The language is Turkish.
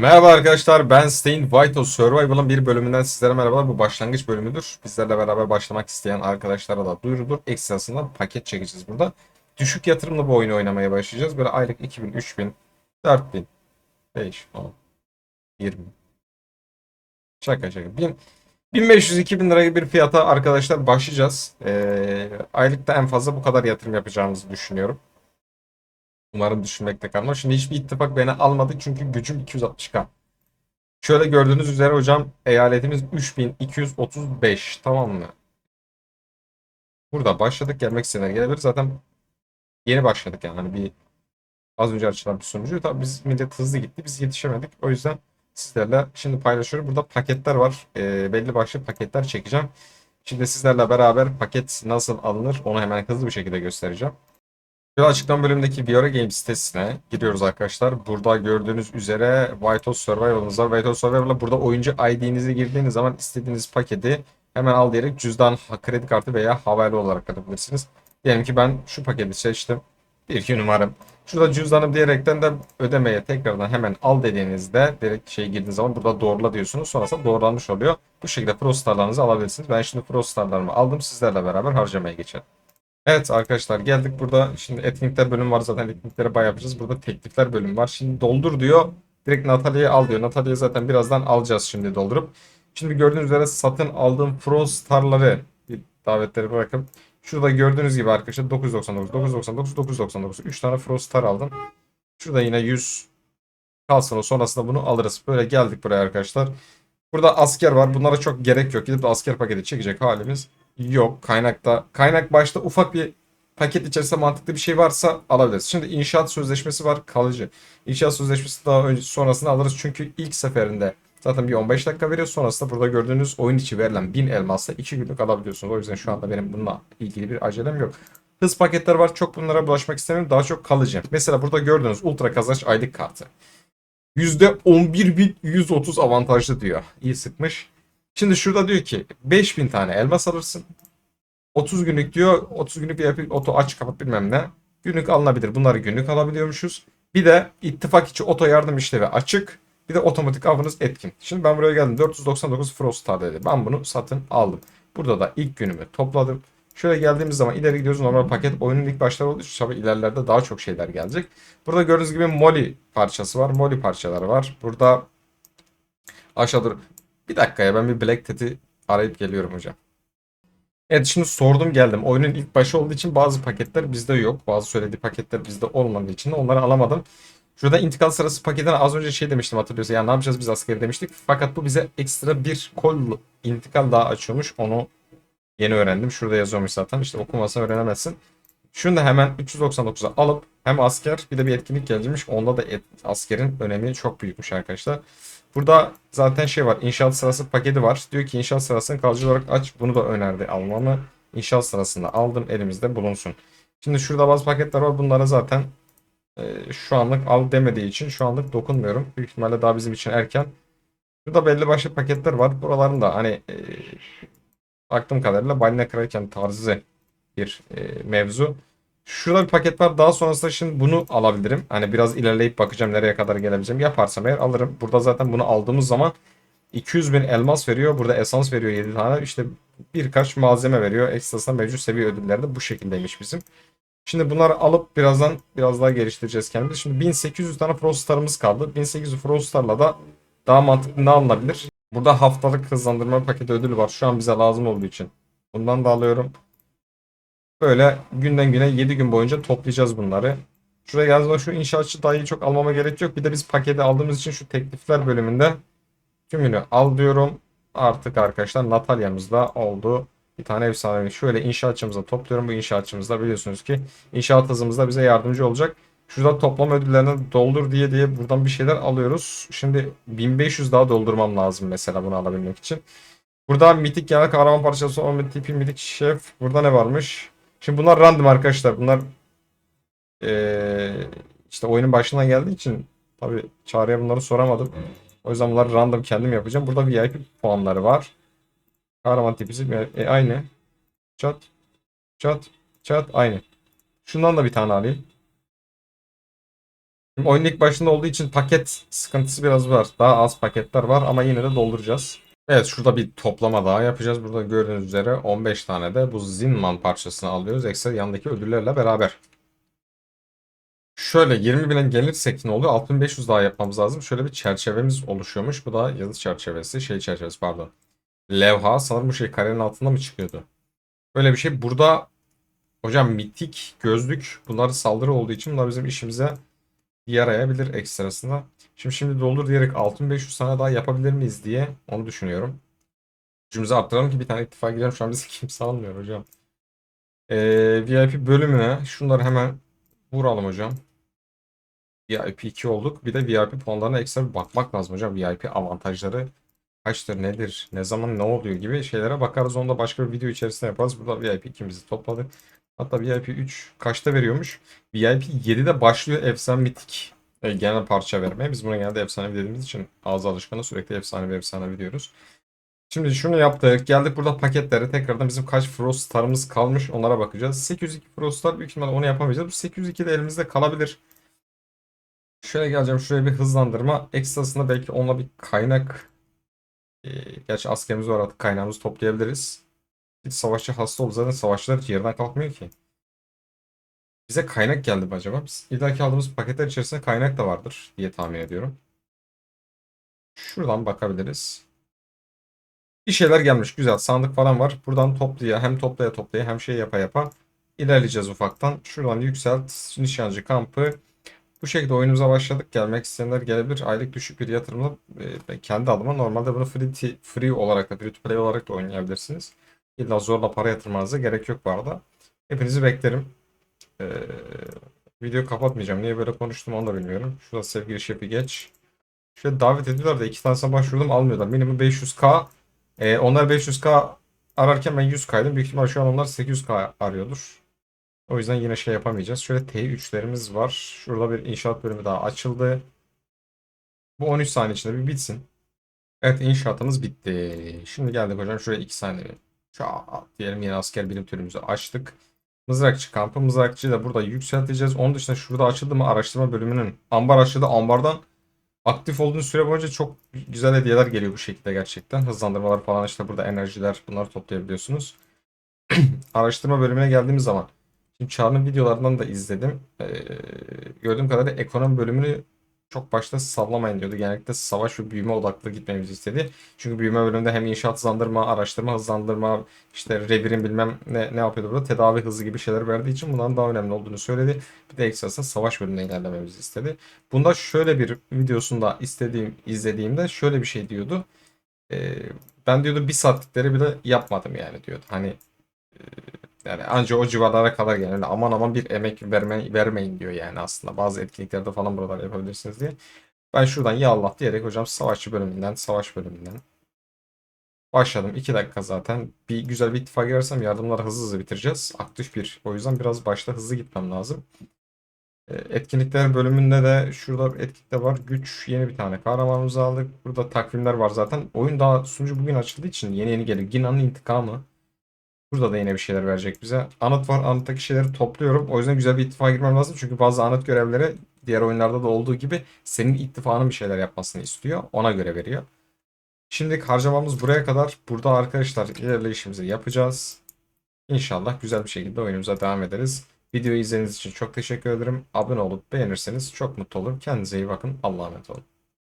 Merhaba arkadaşlar ben Stein Vital Survival'ın bir bölümünden sizlere merhabalar. Bu başlangıç bölümüdür. Bizlerle beraber başlamak isteyen arkadaşlara da duyurulur. Ekstrasından paket çekeceğiz burada. Düşük yatırımlı bu oyunu oynamaya başlayacağız. Böyle aylık 2000, 3000, 4000, 5, 10, 20. Şaka şaka. 1000, 1500-2000 lira gibi bir fiyata arkadaşlar başlayacağız. Ee, aylıkta en fazla bu kadar yatırım yapacağımızı düşünüyorum. Umarım düşünmekte kalmaz. Şimdi hiçbir ittifak beni almadı çünkü gücüm 260k. Şöyle gördüğünüz üzere hocam eyaletimiz 3235 tamam mı? Burada başladık gelmek isteyenler gelebilir. Zaten yeni başladık yani Hani bir az önce açılan bir sunucu. Tabii biz millet hızlı gitti biz yetişemedik. O yüzden sizlerle şimdi paylaşıyorum. Burada paketler var. Ee, belli başlı paketler çekeceğim. Şimdi sizlerle beraber paket nasıl alınır onu hemen hızlı bir şekilde göstereceğim. Şu açıklama bölümündeki Viora Games sitesine giriyoruz arkadaşlar. Burada gördüğünüz üzere Vital Survival'ımız var. Vital Survival'la burada oyuncu ID'nizi girdiğiniz zaman istediğiniz paketi hemen al diyerek cüzdan, kredi kartı veya havale olarak alabilirsiniz. Diyelim ki ben şu paketi seçtim. Bir iki numaram. Şurada cüzdanım diyerekten de ödemeye tekrardan hemen al dediğinizde direkt şey girdiğiniz zaman burada doğrula diyorsunuz. Sonrasında doğrulanmış oluyor. Bu şekilde Pro Star'larınızı alabilirsiniz. Ben şimdi Pro Star'larımı aldım. Sizlerle beraber harcamaya geçelim. Evet arkadaşlar geldik burada şimdi etkinlikler bölümü var zaten etkinliklere bayağı yapacağız. Burada teklifler bölümü var. Şimdi doldur diyor. Direkt Natalya'yı al diyor. Natalya'yı zaten birazdan alacağız şimdi doldurup. Şimdi gördüğünüz üzere satın aldığım Pro Star'ları davetleri bırakıp şurada gördüğünüz gibi arkadaşlar 999 999 999 3 tane Pro Star aldım. Şurada yine 100 kalsın o sonrasında bunu alırız. Böyle geldik buraya arkadaşlar. Burada asker var. Bunlara çok gerek yok. Gidip de asker paketi çekecek halimiz yok. Kaynakta kaynak başta ufak bir paket içerisinde mantıklı bir şey varsa alabiliriz. Şimdi inşaat sözleşmesi var kalıcı. İnşaat sözleşmesi daha önce sonrasında alırız çünkü ilk seferinde zaten bir 15 dakika veriyor. Sonrasında burada gördüğünüz oyun içi verilen 1000 elmasla 2 günlük alabiliyorsunuz. O yüzden şu anda benim bununla ilgili bir acelem yok. Hız paketler var. Çok bunlara bulaşmak istemiyorum. Daha çok kalıcı. Mesela burada gördüğünüz ultra kazanç aylık kartı. %11.130 avantajlı diyor. İyi sıkmış. Şimdi şurada diyor ki 5000 tane elmas alırsın. 30 günlük diyor. 30 günlük bir oto aç kapat bilmem ne. Günlük alınabilir. Bunları günlük alabiliyormuşuz. Bir de ittifak içi oto yardım işlevi açık. Bir de otomatik avınız etkin. Şimdi ben buraya geldim. 499 Frostar dedi. Ben bunu satın aldım. Burada da ilk günümü topladım. Şöyle geldiğimiz zaman ileri gidiyoruz. Normal paket oyunun ilk başları olduğu için tabii ilerlerde daha çok şeyler gelecek. Burada gördüğünüz gibi Molly parçası var. Molly parçaları var. Burada aşağıda bir dakika ya ben bir Black Ted'i arayıp geliyorum hocam. Evet şimdi sordum geldim. Oyunun ilk başı olduğu için bazı paketler bizde yok. Bazı söylediği paketler bizde olmadığı için onları alamadım. Şurada intikal sırası paketine az önce şey demiştim hatırlıyorsun. Ya ne yapacağız biz askeri demiştik. Fakat bu bize ekstra bir kol intikal daha açıyormuş. Onu yeni öğrendim. Şurada yazıyormuş zaten. İşte okumasını öğrenemezsin. Şunu da hemen 399'a alıp hem asker bir de bir etkinlik gelecekmiş. Onda da et, askerin önemi çok büyükmüş arkadaşlar. Burada zaten şey var. İnşaat sırası paketi var. Diyor ki inşaat sırasını kalıcı olarak aç. Bunu da önerdi almamı. İnşaat sırasında aldım. Elimizde bulunsun. Şimdi şurada bazı paketler var. Bunlara zaten e, şu anlık al demediği için şu anlık dokunmuyorum. Büyük ihtimalle daha bizim için erken. Burada belli başlı paketler var. Buraların da hani e, baktığım kadarıyla balina kraliçen tarzı bir e, mevzu. Şurada bir paket var. Daha sonrasında şimdi bunu alabilirim. Hani biraz ilerleyip bakacağım nereye kadar gelebileceğim. Yaparsam eğer alırım. Burada zaten bunu aldığımız zaman 200 bin elmas veriyor. Burada esans veriyor 7 tane. İşte birkaç malzeme veriyor. Ekstrasında mevcut seviye ödülleri de bu şekildeymiş bizim. Şimdi bunları alıp birazdan biraz daha geliştireceğiz kendimizi. Şimdi 1800 tane Frostar'ımız kaldı. 1800 Frostar'la da daha mantıklı ne alınabilir? Burada haftalık hızlandırma paketi ödülü var. Şu an bize lazım olduğu için. Bundan da alıyorum. Böyle günden güne 7 gün boyunca toplayacağız bunları. Şuraya geldiğimde şu inşaatçı dayıyı çok almama gerek yok. Bir de biz paketi aldığımız için şu teklifler bölümünde tümünü al diyorum. Artık arkadaşlar Natalya'mız da oldu. Bir tane efsanevi. Şöyle inşaatçımıza topluyorum. Bu inşaatçımızda biliyorsunuz ki inşaat hızımızda bize yardımcı olacak. Şurada toplam ödüllerini doldur diye diye buradan bir şeyler alıyoruz. Şimdi 1500 daha doldurmam lazım mesela bunu alabilmek için. Burada mitik genel kahraman parçası olan tipi mitik şef. Burada ne varmış? Şimdi bunlar random arkadaşlar. Bunlar ee, işte oyunun başına geldiği için tabi çağrıya bunları soramadım. O yüzden bunları random kendim yapacağım. Burada VIP puanları var. Kahraman tipisi e, aynı. Çat. Çat. Çat. Aynı. Şundan da bir tane alayım. Şimdi oyun ilk başında olduğu için paket sıkıntısı biraz var. Daha az paketler var ama yine de dolduracağız. Evet şurada bir toplama daha yapacağız. Burada gördüğünüz üzere 15 tane de bu Zinman parçasını alıyoruz. Ekstra yandaki ödüllerle beraber. Şöyle 20 bine gelirsek ne oluyor? 6500 daha yapmamız lazım. Şöyle bir çerçevemiz oluşuyormuş. Bu da yazı çerçevesi. Şey çerçevesi pardon. Levha. Sanırım bu şey karenin altında mı çıkıyordu? Böyle bir şey. Burada hocam mitik, gözlük bunlar saldırı olduğu için bunlar bizim işimize yarayabilir ekstrasında. Şimdi şimdi doldur diyerek 6500 tane daha yapabilir miyiz diye onu düşünüyorum. Gücümüzü arttıralım ki bir tane ittifak girelim. Şu an bizi kimse almıyor hocam. Ee, VIP bölümüne şunları hemen vuralım hocam. VIP 2 olduk. Bir de VIP puanlarına ekstra bir bakmak lazım hocam. VIP avantajları kaçtır, nedir, ne zaman ne oluyor gibi şeylere bakarız. Onu da başka bir video içerisinde yaparız. Burada VIP 2'mizi topladık. Hatta VIP 3 kaçta veriyormuş? VIP 7'de başlıyor efsane mitik e, genel parça vermeye. Biz buna genelde efsane dediğimiz için ağız alışkanı sürekli efsane ve efsane diyoruz. Şimdi şunu yaptık. Geldik burada paketlere. Tekrardan bizim kaç Frost Star'ımız kalmış onlara bakacağız. 802 Frost Star büyük ihtimalle onu yapamayacağız. Bu 802 de elimizde kalabilir. Şöyle geleceğim. Şuraya bir hızlandırma. Ekstrasında belki onunla bir kaynak. E, gerçi askerimiz var artık kaynağımızı toplayabiliriz. Bir savaşçı hasta oldu. Zaten savaşçılar hiç yerden kalkmıyor ki. Bize kaynak geldi mi acaba? Biz illaki aldığımız paketler içerisinde kaynak da vardır diye tahmin ediyorum. Şuradan bakabiliriz. Bir şeyler gelmiş. Güzel. Sandık falan var. Buradan toplaya hem toplaya toplaya hem şey yapa yapa ilerleyeceğiz ufaktan. Şuradan yükselt. Nişancı kampı. Bu şekilde oyunumuza başladık. Gelmek isteyenler gelebilir. Aylık düşük bir yatırımla e, kendi adıma normalde bunu free, free olarak da free to play olarak da oynayabilirsiniz. İlla zorla para yatırmanıza gerek yok bu arada. Hepinizi beklerim. Ee, video kapatmayacağım. Niye böyle konuştum onu da bilmiyorum. Şurada sevgili şefi geç. Şöyle davet ediyorlar da iki tanesine başvurdum almıyorlar. Minimum 500k. Ee, onlar 500k ararken ben 100k'ydım. Büyük ihtimal şu an onlar 800k arıyordur. O yüzden yine şey yapamayacağız. Şöyle T3'lerimiz var. Şurada bir inşaat bölümü daha açıldı. Bu 13 saniye içinde bir bitsin. Evet inşaatımız bitti. Şimdi geldik hocam şuraya 2 saniye. Şu diyelim yeni asker bilim türümüzü açtık. Mızrakçı kampı. Mızrakçıyı da burada yükselteceğiz. Onun dışında şurada açıldı mı araştırma bölümünün ambar açıldı. Ambardan aktif olduğun süre boyunca çok güzel hediyeler geliyor bu şekilde gerçekten. Hızlandırmalar falan işte burada enerjiler bunları toplayabiliyorsunuz. araştırma bölümüne geldiğimiz zaman şimdi Çağrı'nın videolarından da izledim. Ee, gördüğüm kadarıyla ekonomi bölümünü çok başta sallamayın diyordu. Genellikle savaş ve büyüme odaklı gitmemizi istedi. Çünkü büyüme bölümünde hem inşaat hızlandırma, araştırma hızlandırma, işte revirin bilmem ne, ne yapıyordu burada tedavi hızı gibi şeyler verdiği için bundan daha önemli olduğunu söyledi. Bir de ekstra savaş bölümüne ilerlememizi istedi. Bunda şöyle bir videosunda istediğim, izlediğimde şöyle bir şey diyordu. Ee, ben diyordu bir saatlikleri bile yapmadım yani diyordu. Hani e, yani anca o civarlara kadar yani aman aman bir emek verme, vermeyin diyor yani aslında. Bazı etkinliklerde falan buralar yapabilirsiniz diye. Ben şuradan ya Allah diyerek hocam savaşçı bölümünden, savaş bölümünden başladım. 2 dakika zaten. Bir güzel bir ittifak girersem yardımları hızlı hızlı bitireceğiz. Aktif bir. O yüzden biraz başta hızlı gitmem lazım. E, Etkinlikler bölümünde de şurada etkinlikte var. Güç yeni bir tane kahramanımızı aldık. Burada takvimler var zaten. Oyun daha sunucu bugün açıldığı için yeni yeni geliyor. Gina'nın intikamı. Burada da yine bir şeyler verecek bize. Anıt var. Anıttaki şeyleri topluyorum. O yüzden güzel bir ittifaka girmem lazım. Çünkü bazı anıt görevleri diğer oyunlarda da olduğu gibi senin ittifakının bir şeyler yapmasını istiyor. Ona göre veriyor. Şimdilik harcamamız buraya kadar. Burada arkadaşlar ilerleyişimizi yapacağız. İnşallah güzel bir şekilde oyunumuza devam ederiz. Videoyu izlediğiniz için çok teşekkür ederim. Abone olup beğenirseniz çok mutlu olurum. Kendinize iyi bakın. Allah'a emanet olun.